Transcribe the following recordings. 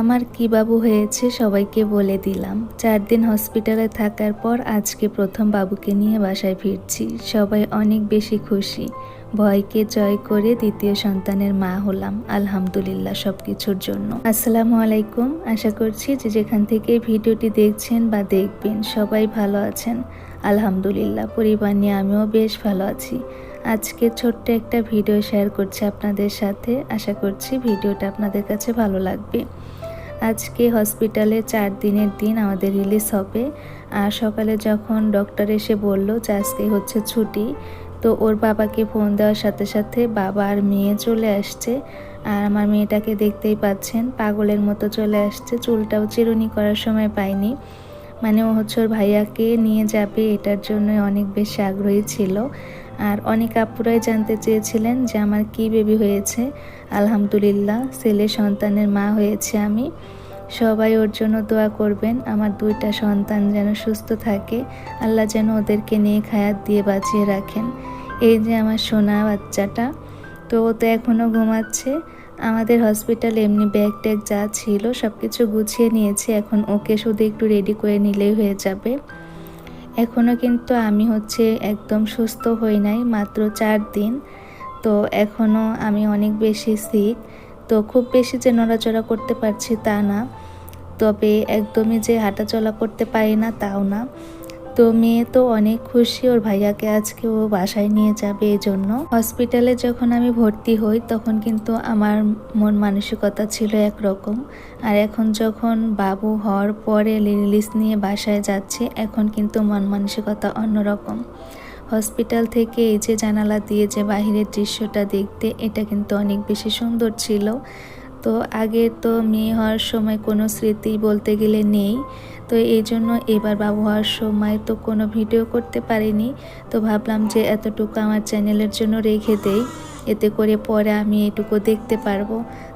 আমার কি বাবু হয়েছে সবাইকে বলে দিলাম। চার দিন হসপিটালে থাকার পর আজকে প্রথম বাবুকে নিয়ে বাসায় ফিরছি। সবাই অনেক বেশি খুশি। ভয়কে জয় করে দ্বিতীয় সন্তানের মা হলাম, আলহামদুলিল্লাহ সব কিছুর জন্য। আসসালামু আলাইকুম। আশা করছি যে যেখান থেকে ভিডিওটি দেখছেন বা দেখবেন সবাই ভালো আছেন। আলহামদুলিল্লাহ, পরিবার নিয়ে আমিও বেশ ভালো আছি। আজকে ছোট্ট একটা ভিডিও শেয়ার করছি আপনাদের সাথে। আশা করছি ভিডিওটা আপনাদের কাছে ভালো লাগবে। আজকে হসপিটালে চার দিনের দিন আমাদের রিলিজ হবে। আর সকালে যখন ডক্টর এসে বলল যে আজকে হচ্ছে ছুটি, তো ওর বাবাকে ফোন দেওয়ার সাথে সাথে বাবা আর মেয়ে চলে আসছে। আর আমার মেয়েটাকে দেখতেই পাচ্ছেন, পাগলের মতো চলে আসছে, চুলটাও চিরুনি করার সময় পাইনি। মানে ও হচ্ছে ওর ভাইয়াকে নিয়ে যাবে, এটার জন্য অনেক বেশি আগ্রহী ছিল। আর অনেক আপুরাই জানতে চেয়েছিলেন যে আমার কি বেবি হয়েছে। আলহামদুলিল্লাহ, ছেলে সন্তানের মা হয়েছে আমি। সবাই ওর জন্য দোয়া করবেন, আমার দুইটা সন্তান যেন সুস্থ থাকে। আল্লাহ যেন ওদেরকে নিয়ে খায়াত দিয়ে বাঁচিয়ে রাখেন। এই যে আমার সোনা বাচ্চাটা, তো ও তো এখনও ঘুমাচ্ছে। আমাদের হসপিটাল এমনি ব্যাগ ট্যাগ যা ছিল সব কিছু গুছিয়ে নিয়েছে। এখন ওকে শুধু একটু রেডি করে নিলেই হয়ে যাবে। এখনও কিন্তু আমি হচ্ছে একদম সুস্থ হই নাই, মাত্র চার দিন। তো এখনও আমি অনেক বেশি সিক তো খুব বেশি যে নড়াচড়া করতে পারছি তা না। তবে একদমই যে হাঁটাচলা করতে পারি না, তাও না। তো মেয়ে তো অনেক খুশি, ওর ভাইয়াকে আজকে ও বাসায় নিয়ে যাবে এই জন্য হসপিটালে যখন আমি ভর্তি হই, তখন কিন্তু আমার মন মানসিকতা ছিল একরকম। আর এখন যখন বাবু হওয়ার পরে রিলিজ নিয়ে বাসায় যাচ্ছে, এখন কিন্তু মন মানসিকতা অন্যরকম। হসপিটাল থেকে এই যে জানালা দিয়ে যে বাহিরের দৃশ্যটা দেখতে, এটা কিন্তু অনেক বেশি সুন্দর ছিল। তো আগে তো মেয়ে হওয়ার সময় কোনো স্মৃতি বলতে গেলে নেই। তো এই জন্য এবার বাবু হওয়ার সময় তো কোনো ভিডিও করতে পারিনি। তো ভাবলাম যে এতটুকু আমার চ্যানেলের জন্য রেখে দেই। এতে করে পরে আমি এটুকু দেখতে পারব।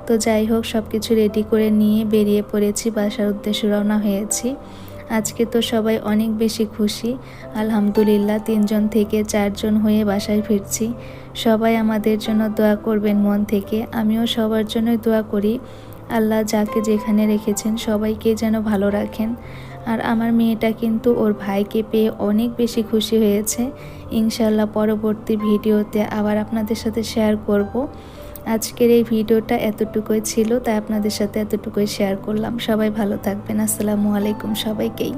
তো যাই হোক সব কিছু রেডি করে নিয়ে বেরিয়ে পড়েছি, বাসার উদ্দেশ্যে রওনা হয়েছি। আজকে তো সবাই অনেক বেশি খুশি। আলহামদুলিল্লাহ, তিনজন থেকে চারজন হয়ে বাসায় ফিরছি। সবাই আমাদের জন্য দোয়া করবেন মন থেকে। আমিও সবার জন্যই দোয়া করি। আল্লাহ যাকে যেখানে রেখেছেন সবাইকে যেন ভালো রাখেন। আর আমার মেয়েটা কিন্তু ওর ভাইকে পেয়ে অনেক বেশি খুশি হয়েছে। ইনশাল্লাহ পরবর্তী ভিডিওতে আবার আপনাদের সাথে শেয়ার করব। আজকের এই ভিডিওটা এতটুকুই ছিল, তাই আপনাদের সাথে এতটুকুই শেয়ার করলাম। সবাই ভালো থাকবেন। আসসালামু আলাইকুম সবাইকেই।